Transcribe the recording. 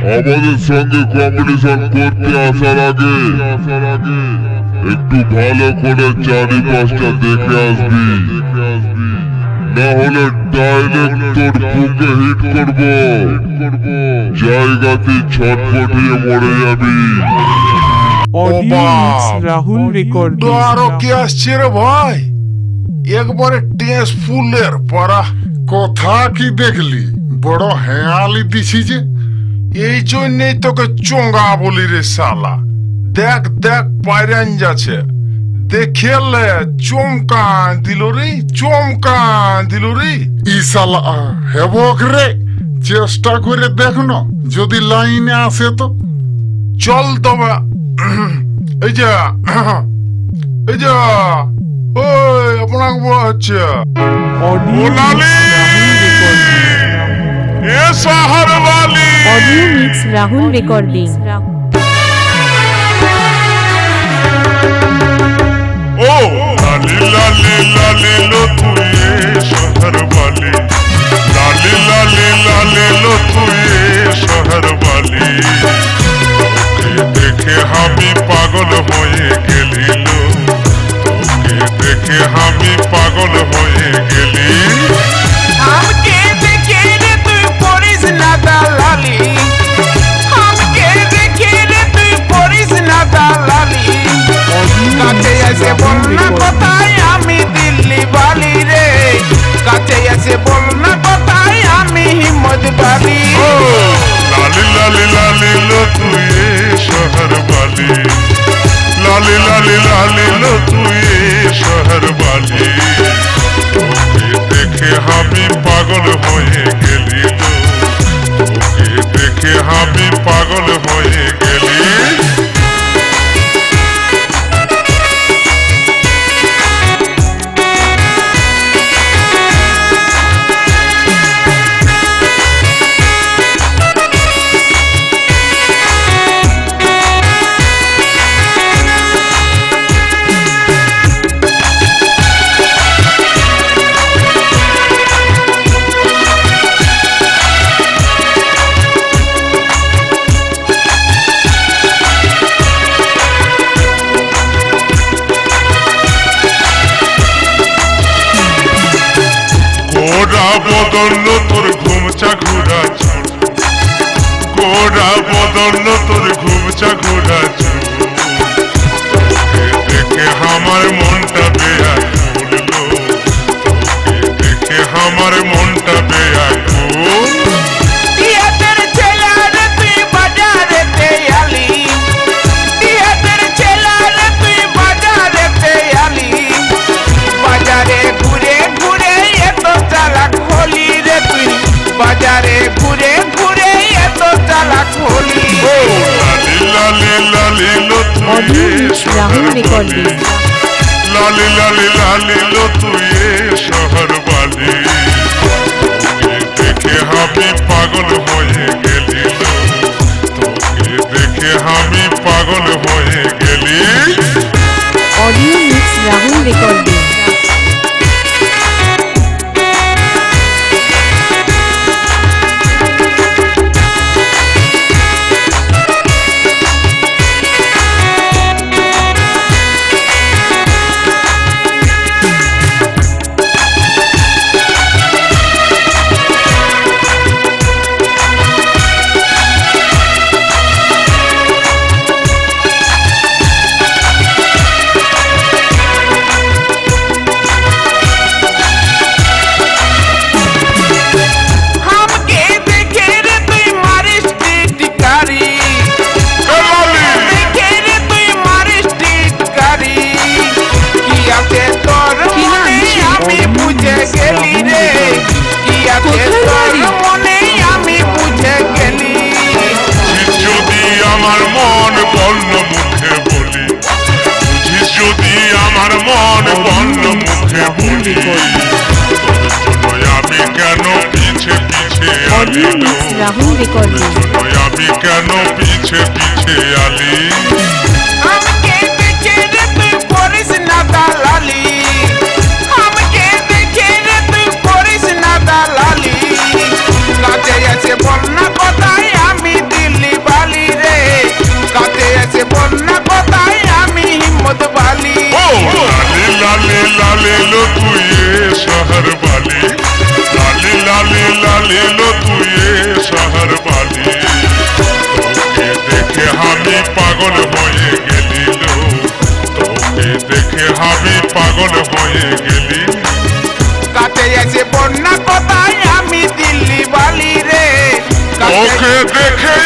আমাদের সঙ্গে কম্পিটিশন করতে আসার আগে একটু ভালো করে চারিপাশটা দেখে আসবি। না হলে ডাইরেক্ট তোর বুকে হিট করব। জায়গাতে ছটফটিয়ে মরে যাবি। রাহুল রেকর্ডিং আরও কি আসছে রে ভাই? একবারে টেস ফুলের পারা কথা কি দেখলি? বড় হেয়ালি দিছি যে। এই জন্যই তোকে চোঙ্গা বলি রে শালা। দেখ দেখ পাইরান যাচ্ছে। দেখেলে চমকান দিল রে চমকান দিল রে। ইসালা হেবক রে চেষ্টা করে দেখনো যদি লাইনে আসে তো। চল তবে এই যে এই যে ওই আপনাকে বলা হচ্ছে। অডিও ওলালি! এ লালি লালি তুই শহর বালি। তোকে দেখে আমি পাগল হয়ে গেলি তোকে দেখে আমি পাগল হয়ে গেলি ঘুরা চুল গোড়া বদল তোর ঘুমচা ঘোড়া कभी राहुल रिकॉर्डिंग लाली लाली लाली लो तू ये शहर वाली देखे हाबी মনে বন্ধ মুখে বলি আমি কেন পিছে পিছে রাহুল রেকর্ডিং। আমি কেন পিছে পিছে আলি দেখে হবে পাগল হয়ে গেলি? কাতে আছে বন্যা কোথায় আমি দিল্লি বালি রে? ওকে দেখে